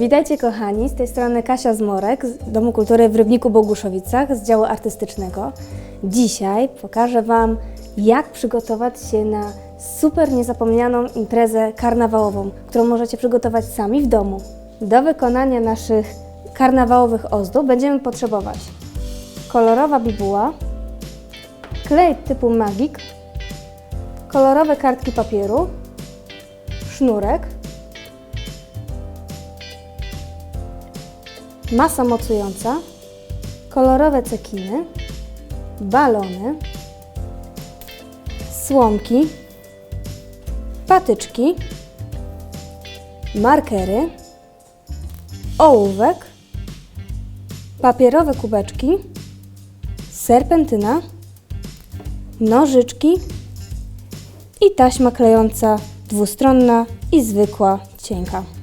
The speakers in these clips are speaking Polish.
Witajcie kochani, z tej strony Kasia Zmorek z Domu Kultury w Rybniku Boguszowicach z działu artystycznego. Dzisiaj pokażę Wam, jak przygotować się na super niezapomnianą imprezę karnawałową, którą możecie przygotować sami w domu. Do wykonania naszych karnawałowych ozdób będziemy potrzebować kolorowa bibuła, klej typu magik, kolorowe kartki papieru, sznurek, masa mocująca, kolorowe cekiny, balony, słomki, patyczki, markery, ołówek, papierowe kubeczki, serpentyna, nożyczki i taśma klejąca dwustronna i zwykła, cienka.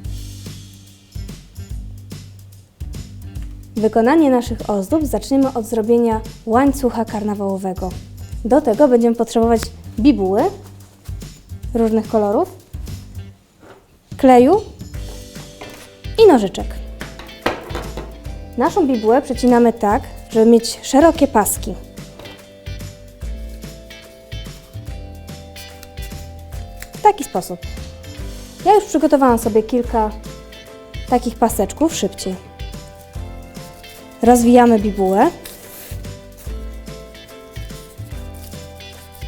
Wykonanie naszych ozdób zaczniemy od zrobienia łańcucha karnawałowego. Do tego będziemy potrzebować bibuły różnych kolorów, kleju i nożyczek. Naszą bibułę przecinamy tak, żeby mieć szerokie paski. W taki sposób. Ja już przygotowałam sobie kilka takich paseczków szybciej. Rozwijamy bibułę.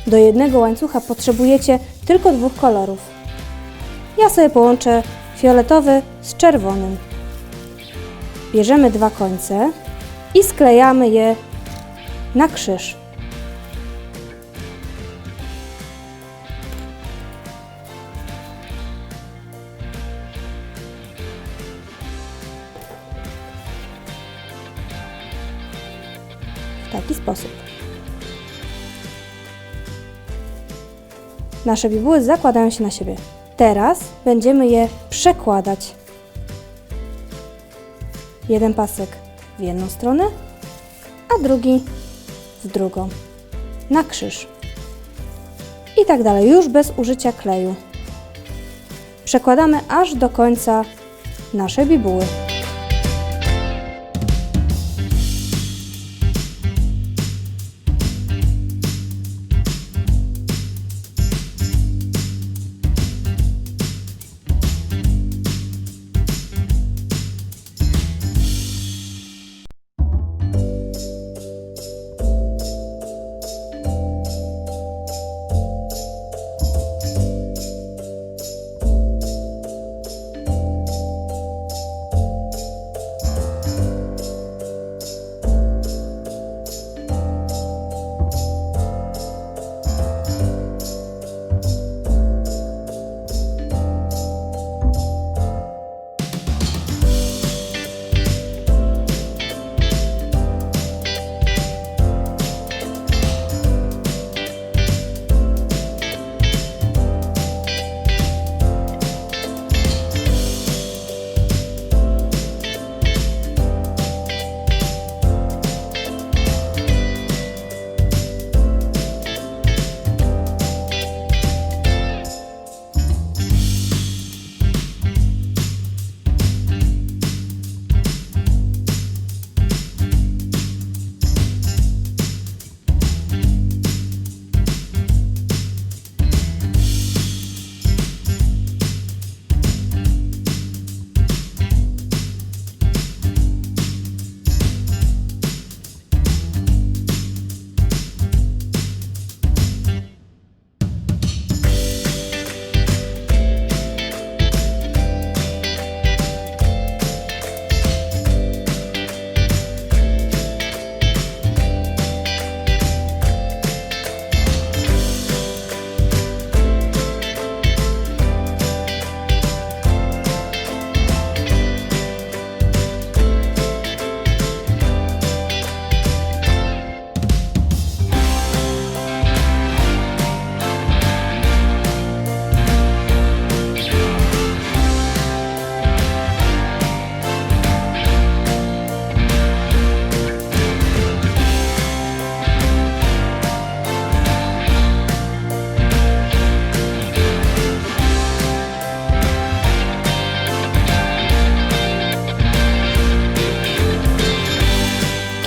Do jednego łańcucha potrzebujecie tylko dwóch kolorów. Ja sobie połączę fioletowy z czerwonym. Bierzemy dwa końce i sklejamy je na krzyż. W taki sposób. Nasze bibuły zakładają się na siebie. Teraz będziemy je przekładać. Jeden pasek w jedną stronę, a drugi w drugą. Na krzyż. I tak dalej, już bez użycia kleju. Przekładamy aż do końca naszej bibuły.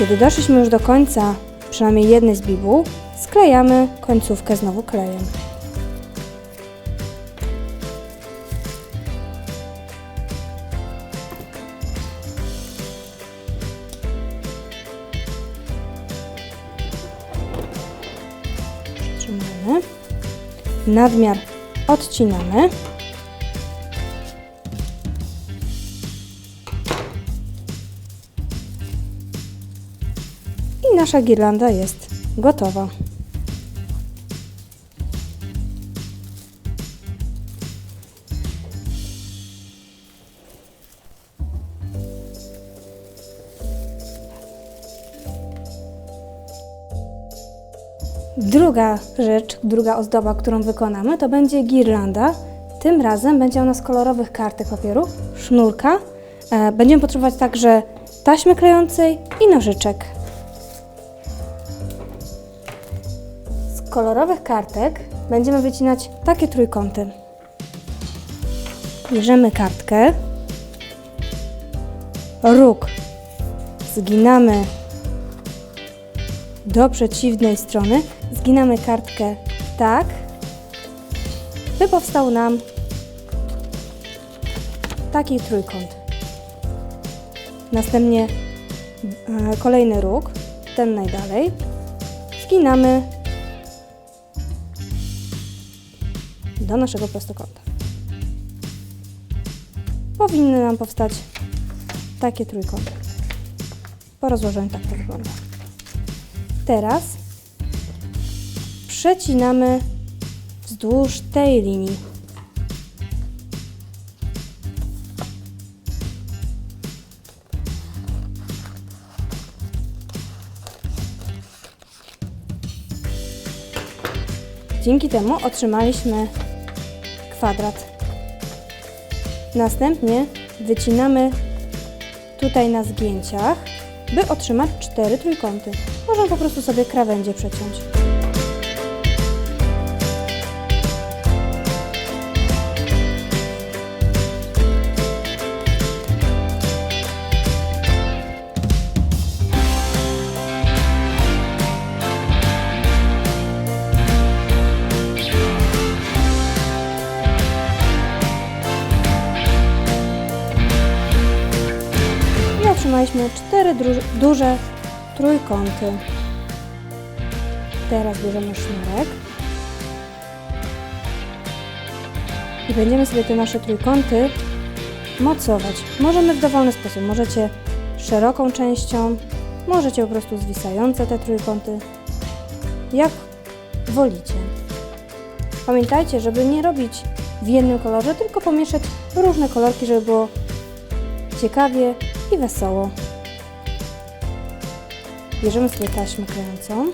Kiedy doszliśmy już do końca przynajmniej jednej z bibuł, sklejamy końcówkę znowu klejem. Trzymamy. Nadmiar odcinamy. Nasza girlanda jest gotowa. Druga rzecz, druga ozdoba, którą wykonamy, to będzie girlanda. Tym razem będzie ona z kolorowych kartek papieru, sznurka. E, Będziemy potrzebować także taśmy klejącej i nożyczek. Kolorowych kartek będziemy wycinać takie trójkąty. Bierzemy kartkę, róg zginamy do przeciwnej strony, zginamy kartkę tak, by powstał nam taki trójkąt. Następnie e, kolejny róg, ten najdalej, zginamy do naszego prostokąta. Powinny nam powstać takie trójkąty. Po rozłożeniu tak to wygląda. Teraz przecinamy wzdłuż tej linii. Dzięki temu otrzymaliśmy kwadrat. Następnie wycinamy tutaj na zgięciach, by otrzymać cztery trójkąty. Można po prostu sobie krawędzie przeciąć. Duże trójkąty. Teraz bierzemy sznurek i będziemy sobie te nasze trójkąty mocować. Możemy w dowolny sposób. Możecie szeroką częścią, możecie po prostu zwisające te trójkąty, jak wolicie. Pamiętajcie, żeby nie robić w jednym kolorze, tylko pomieszać różne kolorki, żeby było ciekawie i wesoło. Bierzemy sobie taśmę klejącą.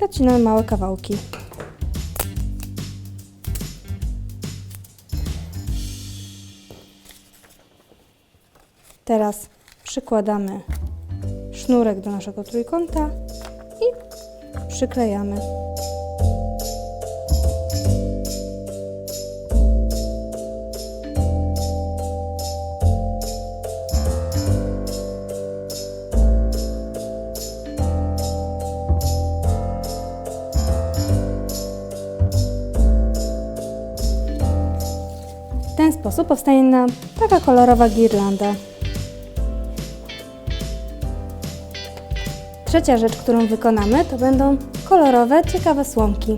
I odcinamy małe kawałki. Teraz przykładamy sznurek do naszego trójkąta i przyklejamy. W ten sposób powstanie nam taka kolorowa girlanda. Trzecia rzecz, którą wykonamy, to będą kolorowe, ciekawe słomki,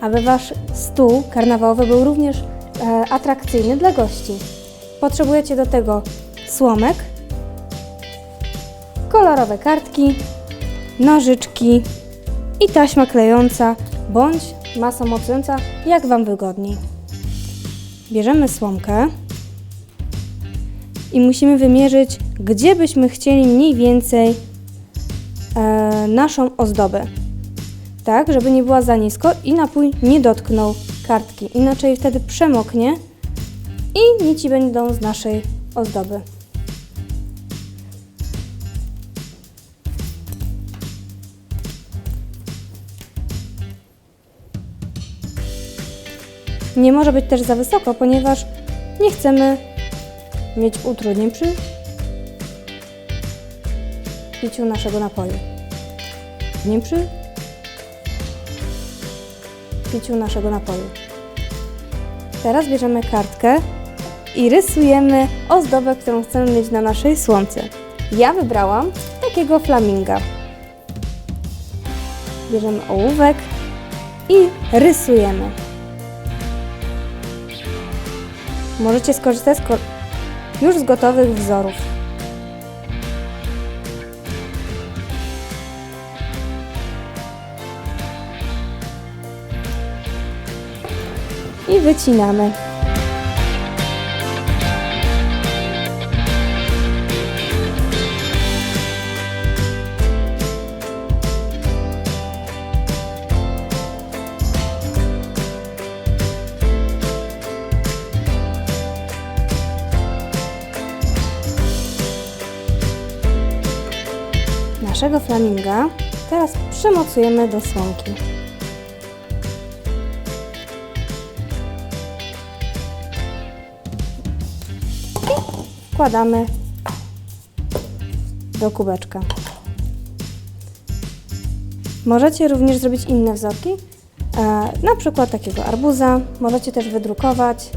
aby Wasz stół karnawałowy był również e, atrakcyjny dla gości. Potrzebujecie do tego słomek, kolorowe kartki, nożyczki i taśma klejąca bądź masa mocująca, jak Wam wygodniej. Bierzemy słomkę i musimy wymierzyć, gdzie byśmy chcieli mniej więcej e, naszą ozdobę, tak, żeby nie była za nisko i napój nie dotknął kartki. Inaczej wtedy przemoknie i nici będą z naszej ozdoby. Nie może być też za wysoko, ponieważ nie chcemy mieć utrudnień przy piciu naszego napoju. Nie przy piciu naszego napoju. Teraz bierzemy kartkę i rysujemy ozdobę, którą chcemy mieć na naszej słomce. Ja wybrałam takiego flaminga. Bierzemy ołówek i rysujemy. Możecie skorzystać z już z gotowych wzorów. Wycinamy. Naszego flaminga teraz przymocujemy do słomki. Wkładamy do kubeczka. Możecie również zrobić inne wzorki, e, na przykład takiego arbuza. Możecie też wydrukować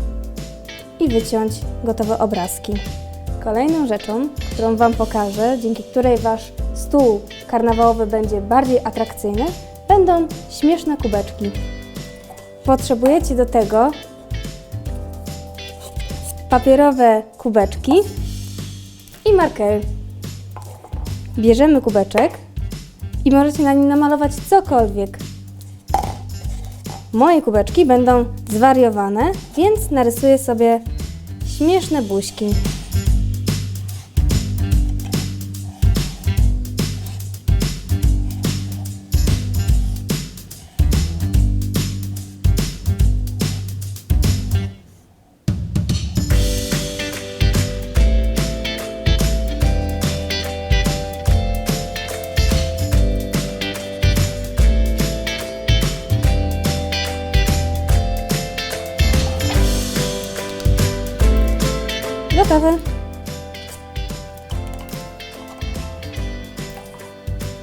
i wyciąć gotowe obrazki. Kolejną rzeczą, którą Wam pokażę, dzięki której Wasz stół karnawałowy będzie bardziej atrakcyjny, będą śmieszne kubeczki. Potrzebujecie do tego papierowe kubeczki i markery. Bierzemy kubeczek i możecie na nim namalować cokolwiek. Moje kubeczki będą zwariowane, więc narysuję sobie śmieszne buźki.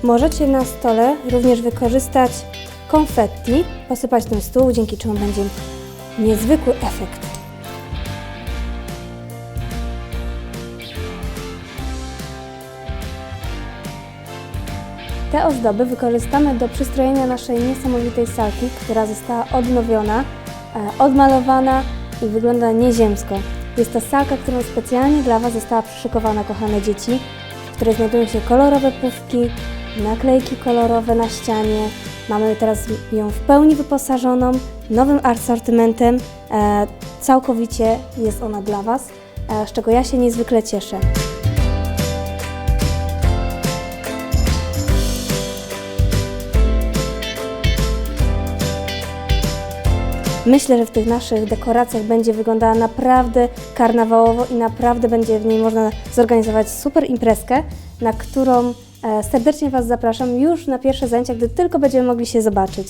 Możecie na stole również wykorzystać konfetti, posypać ten stół, dzięki czemu będzie niezwykły efekt. Te ozdoby wykorzystamy do przystrojenia naszej niesamowitej salki, która została odnowiona, e, odmalowana i wygląda nieziemsko. Jest to salka, którą specjalnie dla Was została przyszykowana, kochane dzieci, w której znajdują się kolorowe pufki, naklejki kolorowe na ścianie. Mamy teraz ją w pełni wyposażoną, nowym asortymentem. E, całkowicie jest ona dla Was, e, z czego ja się niezwykle cieszę. Myślę, że w tych naszych dekoracjach będzie wyglądała naprawdę karnawałowo i naprawdę będzie w niej można zorganizować super imprezkę, na którą serdecznie Was zapraszam już na pierwsze zajęcia, gdy tylko będziemy mogli się zobaczyć.